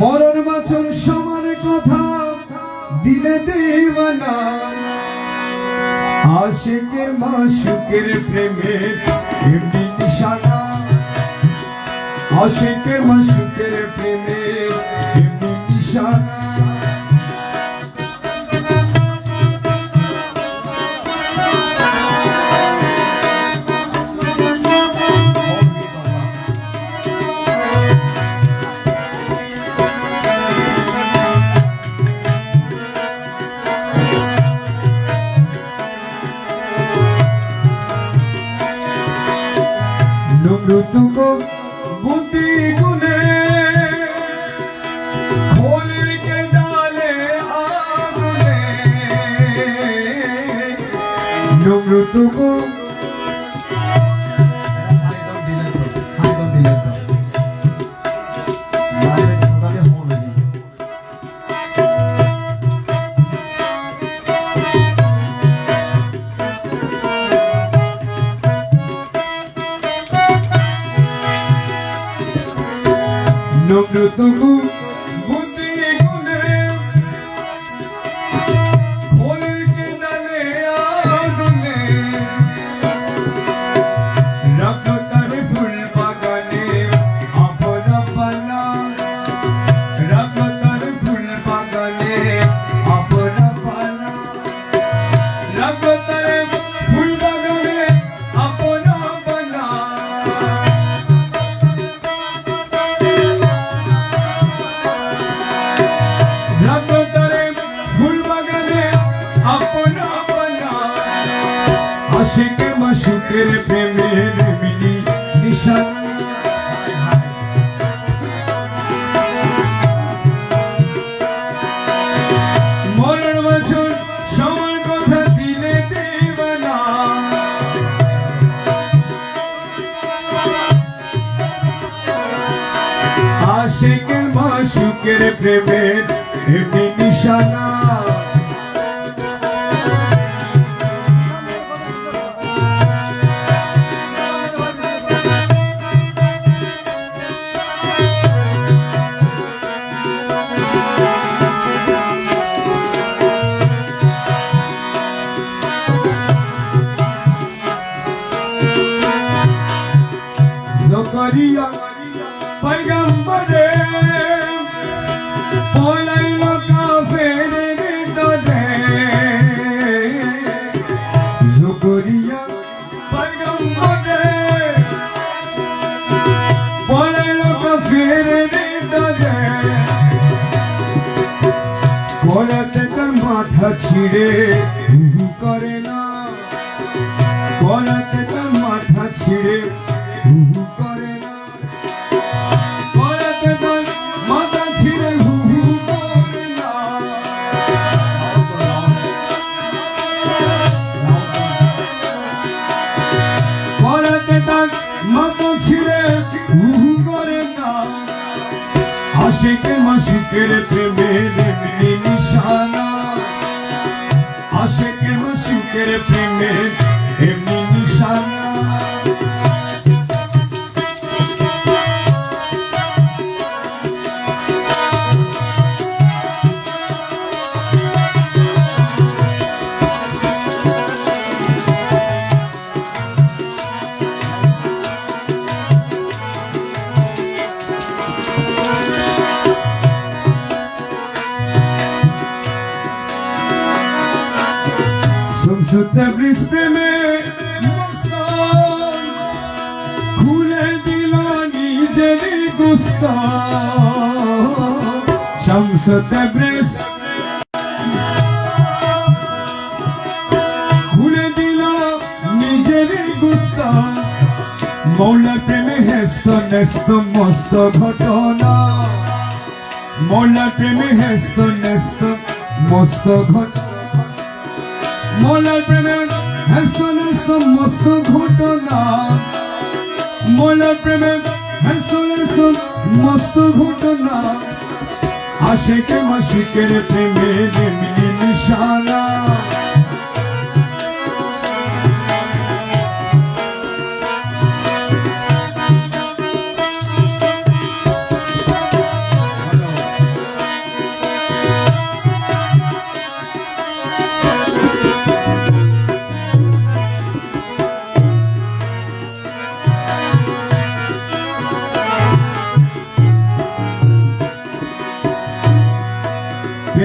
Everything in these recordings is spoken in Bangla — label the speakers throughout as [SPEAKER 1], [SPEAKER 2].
[SPEAKER 1] মরণ বাচন সমান কথা দিলে দেবানা। আশিকের মাসুকের প্রেমে এমনি নিশানা। আশিকের মাসুকের প্রেমে এমনি নিশানা। নমরুতুকো বুদ্ধি গুনে খোলের কে ডালে আগুনে। নমরুতুকো নমরুতুকো বুদ্ধি মাসুকের প্রেমের মিনি নিশান। মরণ বছর সমান কথা দিলে দেবানা। আশিকের মাসুকের প্রেমের এমনি নিশানা। জকরিয়া পয়গম্বরে পলাইল কাফেরের দলে জকরিয়া পয়গম্বরে পলাইল কাফেরের দলে করাতে তার। মাথা ছিঁড়ে করে না। করাতে তার মাথা ছিঁড়ে আশিকে মাসিকের প্রেমের নিশানা। আশিকে মাসিকের প্রেমের এমনি সংসদ ব্রিজ প্রেমে মস্তান, খুলে দিল নিজের গুস্ত। সংসদ ব্রিজ খুলে দিল নিজের গুস্ত। মৌলা প্রেমে হেস্ত নেস্ত মস্ত ঘটনা। মৌলা প্রেমে হেস্ত নেস্ত মস্ত ঘটনা। মোলার প্রেমের হাস্ত নাস্ত মস্ত ঘটনা। মোলার প্রেমের হাস্ত নাস্ত মস্ত ঘটনা। আশেকে মাসিকের প্রেমে এমনি নিশানা।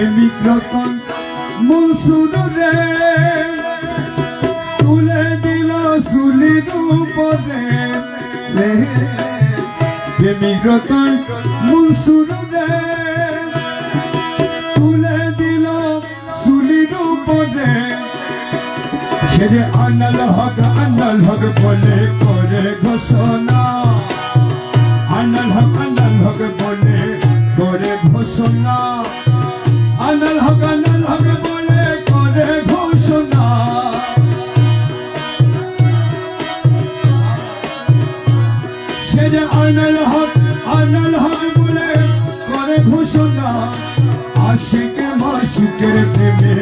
[SPEAKER 1] প্রেমিক রতন মনসুর রে তুলে দিল সুলির উপরে প্রেমিক রতন মনসুর রে তুলে দিল সুলির উপরে সে যে আনাল হক আনাল হক বলে করে ঘোষণা। আনাল হক আনাল হক বলে করে ঘোষণা। আনাল হক আনাল হক বলে, করে ঘোষণা। সে যে আনাল হক আনাল হক বলে, করে ঘোষণা। আশিকে মাসিকের প্রেমে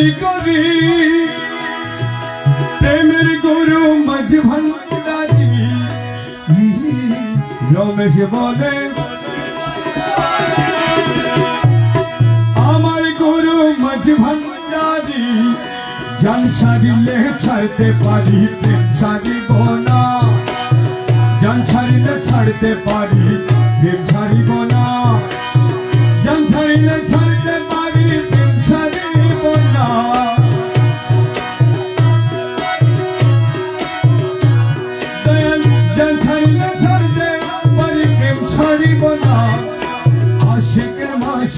[SPEAKER 1] বিনয় করি। প্রেমের গুরু মাঝ ভান্ডারি। রমেশ বলে, আমার গুরু মাঝ ভান্ডারি, জান ছাড়িলে ছাড়তে পারি প্রেম ছাড়িব না। জান ছাড়িলে ছাড়তে পারি প্রেম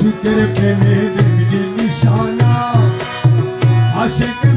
[SPEAKER 1] আশিকের মাসিকের প্রেমে দেবী নিশানা আশিকের